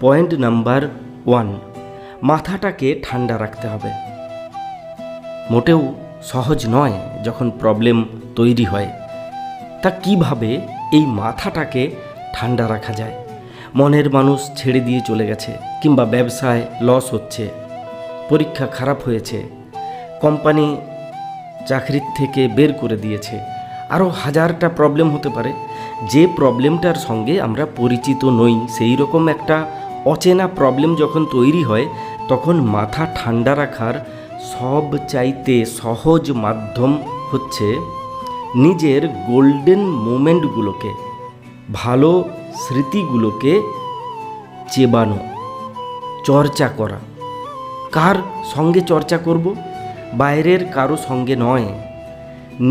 Point number one, মাথাটাকে ঠান্ডা রাখতে হবে। মোটেও সহজ নয় যখন প্রবলেম তৈরি হয়। তা কীভাবে এই মাথাটাকে ঠান্ডা রাখা যায়? মনের মানুষ ছেড়ে দিয়ে চলে গেছে কিংবা ব্যবসায় লস হচ্ছে, পরীক্ষা খারাপ হয়েছে কোম্পানি চাকরির থেকে বের করে দিয়েছে, আরও হাজারটা প্রবলেম হতে পারে। যে প্রবলেমটার সঙ্গে আমরা পরিচিত নই সেই রকম একটা অচেনা প্রবলেম যখন তৈরি হয়, তখন মাথা ঠান্ডা রাখার সব চাইতে সহজ মাধ্যম হচ্ছে নিজের গোল্ডেন মোমেন্টগুলোকে ভালো স্মৃতিগুলোকে চেবানো, চর্চা করা। কার সঙ্গে চর্চা করব? বাইরের কারও সঙ্গে নয়।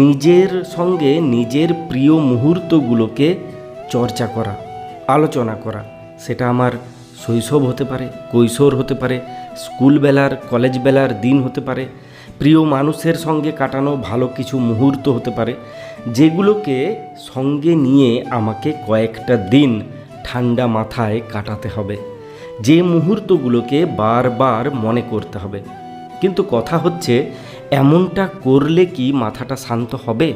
নিজের সঙ্গে নিজের প্রিয় মুহূর্তগুলোকে চর্চা করা, আলোচনা করা, সেটা আমার শৈশব হতে পারে, কৈশোর হতে পারে, স্কুল বেলার, কলেজ বেলার দিন হতে পারে, প্রিয় মানুষের সঙ্গে কাটানো ভালো কিছু মুহূর্ত হতে পারে, যেগুলোকে সঙ্গে নিয়ে আমাকে কয়েকটা দিন ঠান্ডা মাথায় কাটাতে হবে। যে মুহূর্তগুলোকে বারবার মনে করতে হবে। কিন্তু কথা হচ্ছে, এমনটা করলে কি মাথাটা শান্ত হবে?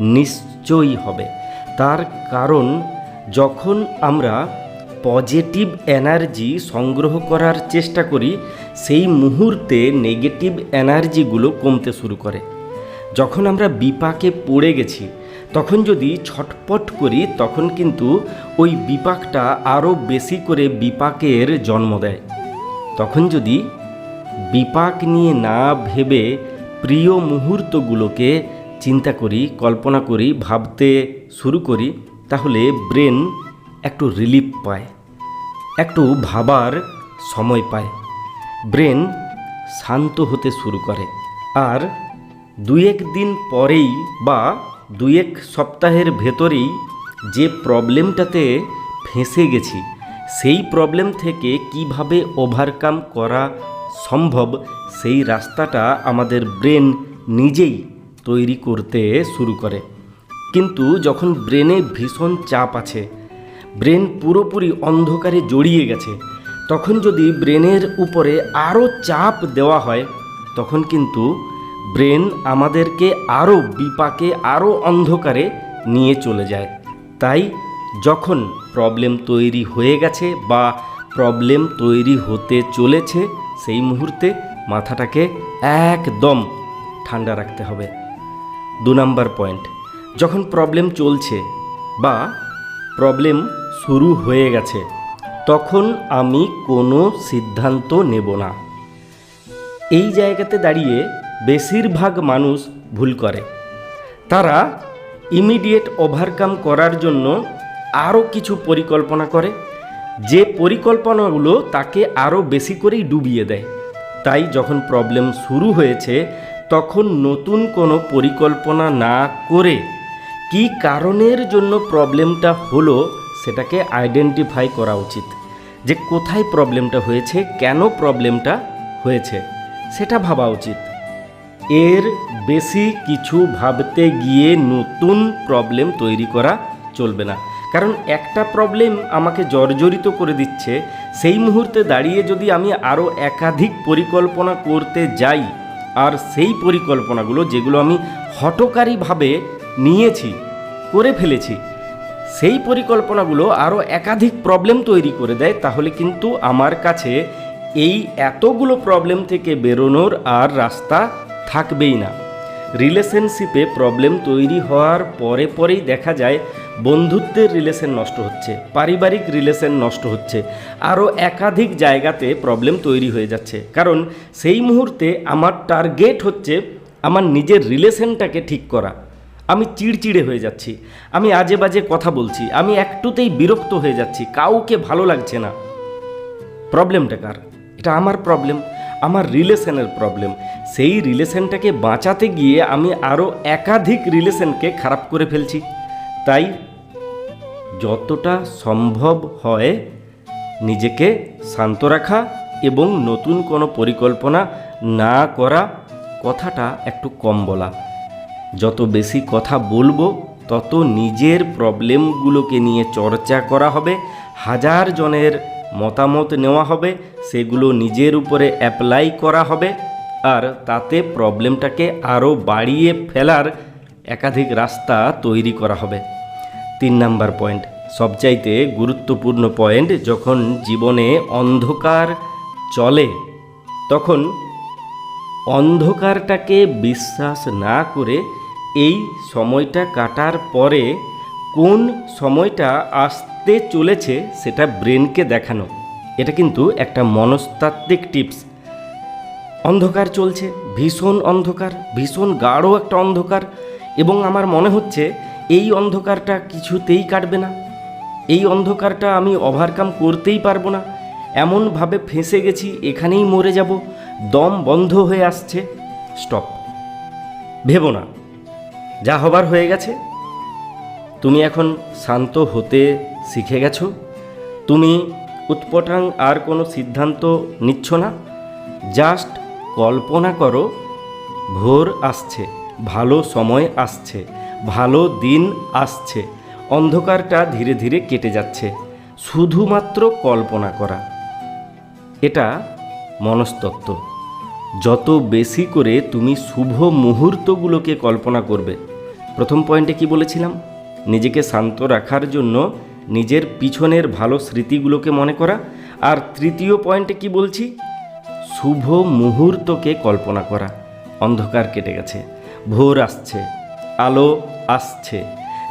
নিশ্চয়ই হবে। তার কারণ, যখন আমরা পজিটিভ এনার্জি সংগ্রহ করার চেষ্টা করি, সেই মুহূর্তে নেগেটিভ এনার্জিগুলো কমতে শুরু করে। যখন আমরা বিপাকে পড়ে গেছি, তখন যদি ছটপট করি, তখন কিন্তু ওই বিপাকটা আরও বেশি করে বিপাকের জন্ম দেয়। তখন যদি বিপাক নিয়ে না ভেবে প্রিয় মুহূর্তগুলোকে চিন্তা করি, কল্পনা করি, ভাবতে শুরু করি, তাহলে ব্রেন একটু রিলিফ পায়, একটু ভাবার সময় পায়। ব্রেন শান্ত হতে শুরু করে। আর দু এক দিন পরেই বা দু এক সপ্তাহের ভেতরেই যে প্রবলেমটাতে ফেঁসে গেছি, সেই প্রবলেম থেকে কীভাবে ওভারকাম করা সম্ভব, সেই রাস্তাটা আমাদের ব্রেন নিজেই তৈরি করতে শুরু করে। কিন্তু যখন ব্রেনে ভীষণ চাপ আছে ব্রেন পুরোপুরি অন্ধকারে জড়িয়ে গেছে। তখন যদি ব্রেনের উপরে আরও চাপ দেওয়া হয়, তখন কিন্তু ব্রেন আমাদেরকে আরও বিপাকে আরও অন্ধকারে নিয়ে চলে যায়। তাই যখন প্রবলেম তৈরি হয়ে গেছে বা প্রবলেম তৈরি হতে চলেছে, সেই মুহূর্তে মাথাটাকে একদম ঠান্ডা রাখতে হবে। দু নাম্বার পয়েন্ট, যখন প্রবলেম চলছে বা প্রবলেম শুরু হয়ে গেছে। তখন আমি কোনো সিদ্ধান্ত নেব না। এই জায়গাতে দাঁড়িয়ে বেশিরভাগ মানুষ ভুল করে। তারা ইমিডিয়েট ওভারকাম করার জন্য আরও কিছু পরিকল্পনা করে। যে পরিকল্পনাগুলো তাকে আরও বেশি করেই ডুবিয়ে দেয়। তাই যখন প্রবলেম শুরু হয়েছে, তখন নতুন কোনো পরিকল্পনা না করে কি কারণের জন্য প্রবলেমটা হলো সেটাকে আইডেন্টিফাই করা উচিত। যে কোথায় প্রবলেমটা হয়েছে, কেন প্রবলেমটা হয়েছে, সেটা ভাবা উচিত। এর বেশি কিছু ভাবতে গিয়ে নতুন প্রবলেম তৈরি করা চলবে না। কারণ একটা প্রবলেম আমাকে জর্জরিত করে দিচ্ছে, সেই মুহূর্তে দাঁড়িয়ে যদি আমি আরও একাধিক পরিকল্পনা করতে যাই, আর সেই পরিকল্পনাগুলো যেগুলো আমি হটকারীভাবে নিয়েছি, করে ফেলেছি সেই পরিকল্পনাগুলো আরও একাধিক প্রবলেম তৈরি করে দেয়, তাহলে কিন্তু আমার কাছে এই এতগুলো প্রবলেম থেকে বেরোনোর আর রাস্তা থাকবেই না। রিলেশনশিপে প্রবলেম তৈরি হওয়ার পরে পরেই দেখা যায় বন্ধুত্বের রিলেশন নষ্ট হচ্ছে, পারিবারিক রিলেশন নষ্ট হচ্ছে আরও একাধিক জায়গাতে প্রবলেম তৈরি হয়ে যাচ্ছে। কারণ সেই মুহূর্তে আমার টার্গেট হচ্ছে আমার নিজের রিলেশনটাকে ঠিক করা। আমি চিড়চিড়ে হয়ে যাচ্ছি। আমি আজে বাজে কথা বলছি। আমি একটুতেই বিরক্ত হয়ে যাচ্ছি। কাউকে ভালো লাগছে না। প্রবলেমটা কার? এটা আমার প্রবলেম, আমার রিলেশনের প্রবলেম। সেই রিলেশনটাকে বাঁচাতে গিয়ে আমি আরও একাধিক রিলেশনকে খারাপ করে ফেলছি। তাই যতটা সম্ভব হয় নিজেকে শান্ত রাখা এবং নতুন কোনো পরিকল্পনা না করা কথাটা একটু কম বলা। যত বেশি কথা বলব, তত নিজের প্রবলেমগুলোকে নিয়ে চর্চা করা হবে, হাজার জনের মতামত নেওয়া হবে, সেগুলো নিজের উপরে অ্যাপ্লাই করা হবে, আর তাতে প্রবলেমটাকে আরও বাড়িয়ে ফেলার একাধিক রাস্তা তৈরি করা হবে। তিন নাম্বার পয়েন্ট, সবচাইতে গুরুত্বপূর্ণ পয়েন্ট, যখন জীবনে অন্ধকার চলে, তখন অন্ধকারটাকে বিশ্বাস না করে এই সময়টা কাটার পরে কোন সময়টা আসতে চলেছে সেটা ব্রেনকে দেখানো। এটা কিন্তু একটা মনস্তাত্ত্বিক টিপস। অন্ধকার চলছে, ভীষণ অন্ধকার, ভীষণ গাঢ় একটা অন্ধকার এবং আমার মনে হচ্ছে এই অন্ধকারটা কিছুতেই কাটবে না। এই অন্ধকারটা আমি ওভারকাম করতেই পারব না। এমনভাবে ফেঁসে গেছি, এখানেই মরে যাব। দম বন্ধ হয়ে আসছে। স্টপ। ভেবো না। যা হবার হয়ে গেছে। তুমি এখন শান্ত হতে শিখে গেছো। তুমি উৎপটাং আর কোনো সিদ্ধান্ত নিচ্ছ না। জাস্ট কল্পনা করো, ভোর আসছে, ভালো সময় আসছে, ভালো দিন আসছে, অন্ধকারটা ধীরে ধীরে কেটে যাচ্ছে, শুধুমাত্র কল্পনা করা। এটা মনস্তত্ত্ব। যত বেশি করে তুমি শুভ মুহূর্তগুলোকে কল্পনা করবে। প্রথম পয়েন্টে কি বলেছিলাম? নিজেকে শান্ত রাখার জন্য নিজের পিছনের ভালো স্মৃতিগুলোকে মনে করা। আর তৃতীয় পয়েন্টে কি বলছি? শুভ মুহূর্তকে কল্পনা করা। অন্ধকার কেটে গেছে। ভোর আসছে। আলো আসছে।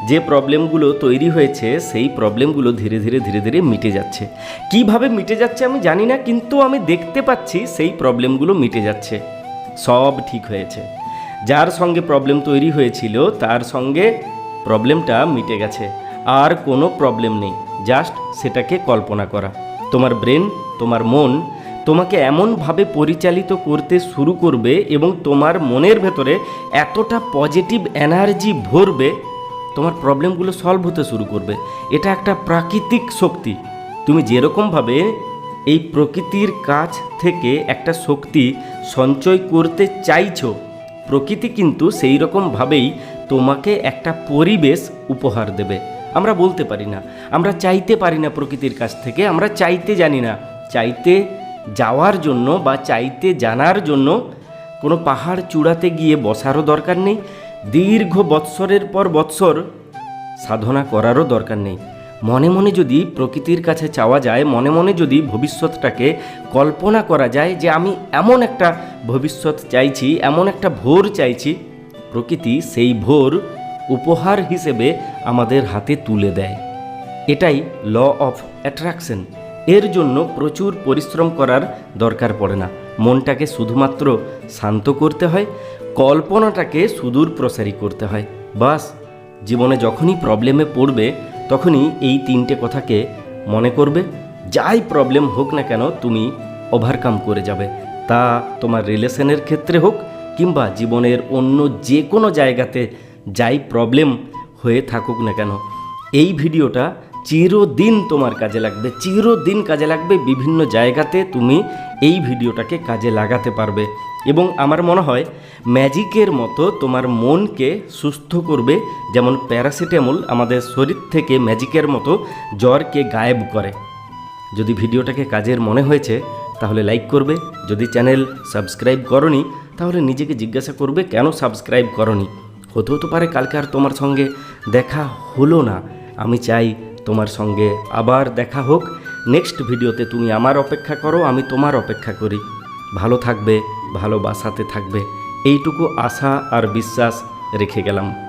যে প্রবলেমগুলো তৈরি হয়েছে, সেই প্রবলেমগুলো ধীরে ধীরে ধীরে ধীরে মিটে যাচ্ছে। কীভাবে মিটে যাচ্ছে আমি জানি না, কিন্তু আমি দেখতে পাচ্ছি সেই প্রবলেমগুলো মিটে যাচ্ছে। সব ঠিক হয়েছে। যার সঙ্গে প্রবলেম তৈরি হয়েছিল, তার সঙ্গে প্রবলেমটা মিটে গেছে। আর কোনো প্রবলেম নেই, জাস্ট সেটাকে কল্পনা করা। তোমার ব্রেন, তোমার মন তোমাকে এমনভাবে পরিচালিত করতে শুরু করবে এবং তোমার মনের ভেতরে এতটা পজিটিভ এনার্জি ভরবে তোমার প্রবলেমগুলো সলভ হতে শুরু করবে। এটা একটা প্রাকৃতিক শক্তি। তুমি যেরকমভাবে এই প্রকৃতির কাছ থেকে একটা শক্তি সঞ্চয় করতে চাইছো, প্রকৃতি কিন্তু সেই রকমভাবেই তোমাকে একটা পরিবেশ উপহার দেবে। আমরা বলতে পারি না। আমরা চাইতে পারি না প্রকৃতির কাছ থেকে। আমরা চাইতে জানি না। চাইতে যাওয়ার জন্য বা চাইতে জানার জন্য কোনো পাহাড় চূড়াতে গিয়ে বসারও দরকার নেই। দীর্ঘ বৎসরের পর বৎসর সাধনা করারও দরকার নেই। মনে মনে যদি প্রকৃতির কাছে চাওয়া যায়, মনে মনে যদি ভবিষ্যৎটাকে কল্পনা করা যায় যে আমি এমন একটা ভবিষ্যৎ চাইছি, এমন একটা ভোর চাইছি, প্রকৃতি সেই ভোর উপহার হিসেবে আমাদের হাতে তুলে দেয়। এটাই ল অফ অ্যাট্রাকশন। এর জন্য প্রচুর পরিশ্রম করার দরকার পড়ে না। মনটাকে শুধুমাত্র শান্ত করতে হয় কল্পনাটাকে সুদূর প্রসারী করতে হয়। বাস, জীবনে যখনই প্রবলেমে পড়বে, তখনই এই তিনটে কথাকে মনে করবে। যাই প্রবলেম হোক না কেন, তুমি ওভারকাম করে যাবে। তা তোমার রিলেশনের ক্ষেত্রে হোক, কিংবা জীবনের অন্য যে কোনো জায়গাতে যাই প্রবলেম হয়ে থাকুক না কেন, এই ভিডিওটা চিরদিন তোমার কাজে লাগবে। চিরদিন কাজে লাগবে বিভিন্ন জায়গাতে তুমি এই ভিডিওটাকে কাজে লাগাতে পারবে। এবং আমার মনে হয় ম্যাজিকের মতো তোমার মনকে সুস্থ করবে, যেমন প্যারাসিটামল আমাদের শরীর থেকে ম্যাজিকের মতো জ্বরকে গায়েব করে। যদি ভিডিওটাকে কাজের মনে হয়েছে, তাহলে লাইক করবে। যদি চ্যানেল সাবস্ক্রাইব করনি, তাহলে নিজেকে জিজ্ঞাসা করবে, কেন সাবস্ক্রাইব করনি? হতে হতে পারে কালকে আর তোমার সঙ্গে দেখা হলো না। আমি চাই তোমার সঙ্গে আবার দেখা হোক। নেক্সট ভিডিওতে তুমি আমার অপেক্ষা করো, আমি তোমার অপেক্ষা করি। ভালো থাকবে ভালোবাসাতে থাকবে। এইটুকু আশা আর বিশ্বাস রেখে গেলাম।